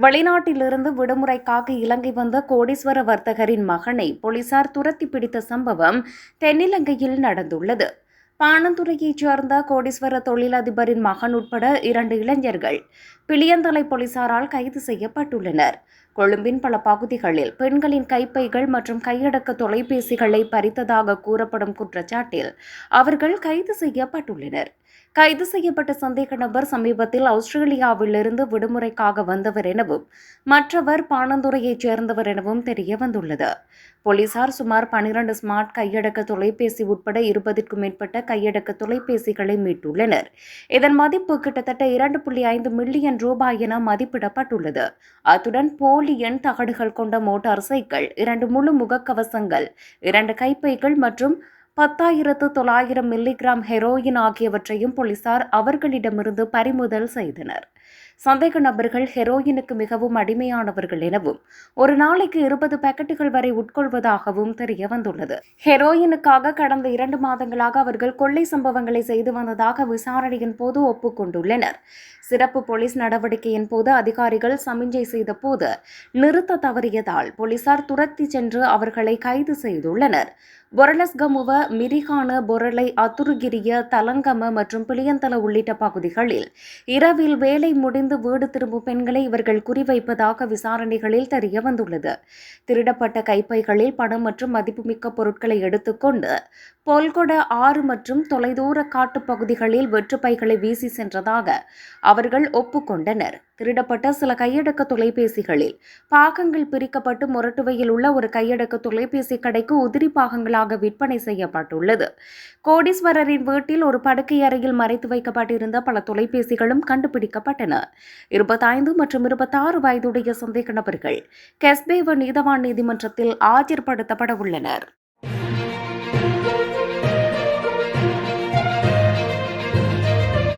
வெளிநாட்டிலிருந்து விடுமுறைக்காக இலங்கை வந்த கோடீஸ்வர வர்த்தகரின் மகனை போலீசார் துரத்தி பிடித்த சம்பவம் தென்னிலங்கையில் நடந்துள்ளது. பாணந்துறையைச் சேர்ந்த கோடீஸ்வர தொழிலதிபரின் மகன் உட்பட இரண்டு இளைஞர்கள் பிளியந்தலை போலீசாரால் கைது செய்யப்பட்டுள்ளனர். கொழும்பின் பல பகுதிகளில் பெண்களின் கைப்பைகள் மற்றும் கையடக்க தொலைபேசிகளை பறித்ததாக கூறப்படும் குற்றச்சாட்டில் அவர்கள் கைது செய்யப்பட்டுள்ளனர். கைது செய்யப்பட்ட சந்தேக நபர் சமீபத்தில் ஆஸ்திரேலியாவிலிருந்து விடுமுறைக்காக வந்தவர் எனவும் மற்றவர் பாணந்துறையைச் சேர்ந்தவர் எனவும் தெரிய வந்துள்ளது போலீசார் சுமார் பனிரண்டு ஸ்மார்ட் கையடக்க தொலைபேசி உட்பட இருபதிற்கும் மேற்பட்ட கையடக்க தொலைபேசிகளை மீட்டுள்ளனர். இதன் மதிப்பு கிட்டத்தட்ட இரண்டு புள்ளி ஐந்து மில்லியன் ரூபாய் என மதிப்பிடப்பட்டுள்ளது. அத்துடன் போலி எண் தகடுகள் கொண்ட மோட்டார் சைக்கிள் இரண்டு முழு முகக்கவசங்கள் இரண்டு கைப்பைகள் மற்றும் பத்தாயிரத்து தொள்ளாயிரம் மில்லிகிராம் ஹெரோயின் ஆகியவற்றையும் போலீசார் அவர்களிடமிருந்து பறிமுதல் செய்தனர். சந்தேக நபர்கள் ஹெரோயினுக்கு மிகவும் அடிமையானவர்கள் எனவும் ஒரு நாளைக்கு இருபது பாக்கெட்டுகள் வரை உட்கொள்வதாகவும் தெரிய வந்துள்ளது. ஹெரோயினுக்காக கடந்த இரண்டு மாதங்களாக அவர்கள் கொள்ளை சம்பவங்களை செய்து வந்ததாக விசாரணையின் போது ஒப்புக்கொண்டுள்ளனர். சிறப்பு போலீஸ் நடவடிக்கையின் போது அதிகாரிகள் சமிஞ்சை செய்த போது நிறுத்த தவறியதால் போலீசார் துரத்தி சென்று அவர்களை கைது செய்துள்ளனர். பொரலஸ்கமுவ மிரிகான பொரலை அத்துருகிரிய தலங்கம மற்றும் பிளியந்தல உள்ளிட்ட பகுதிகளில் இரவில் வேலை முடிந்து வீடு திரும்பும் பெண்களை இவர்கள் குறிவைப்பதாக விசாரணைகளில் தெரிய வந்துள்ளது. திருடப்பட்ட கைப்பைகளில் பணம் மற்றும் மதிப்புமிக்க பொருட்களை எடுத்துக்கொண்டு பொல்கொட ஆறு மற்றும் தொலைதூர காட்டுப் பகுதிகளில் வெற்றுப்பைகளை வீசி சென்றதாக அவர்கள் ஒப்புக்கொண்டனர். திருடப்பட்ட சில கையடக்க தொலைபேசிகளில். பாகங்கள் பிரிக்கப்பட்டு மொரட்டுவையில் உள்ள ஒரு கையடக்க தொலைபேசி கடைக்கு உதிரி பாகங்களாக விற்பனை செய்யப்பட்டுள்ளது. கோடீஸ்வரரின் வீட்டில் ஒரு படுக்கை அறையில் மறைத்து வைக்கப்பட்டிருந்த பல தொலைபேசிகளும் கண்டுபிடிக்கப்பட்டன. இருபத்தைந்து மற்றும் இருபத்தாறு வயதுடைய சந்தேக நபர்கள் கெஸ்பேவ நீதவான் நீதிமன்றத்தில் ஆஜர்படுத்தப்பட உள்ளனர்.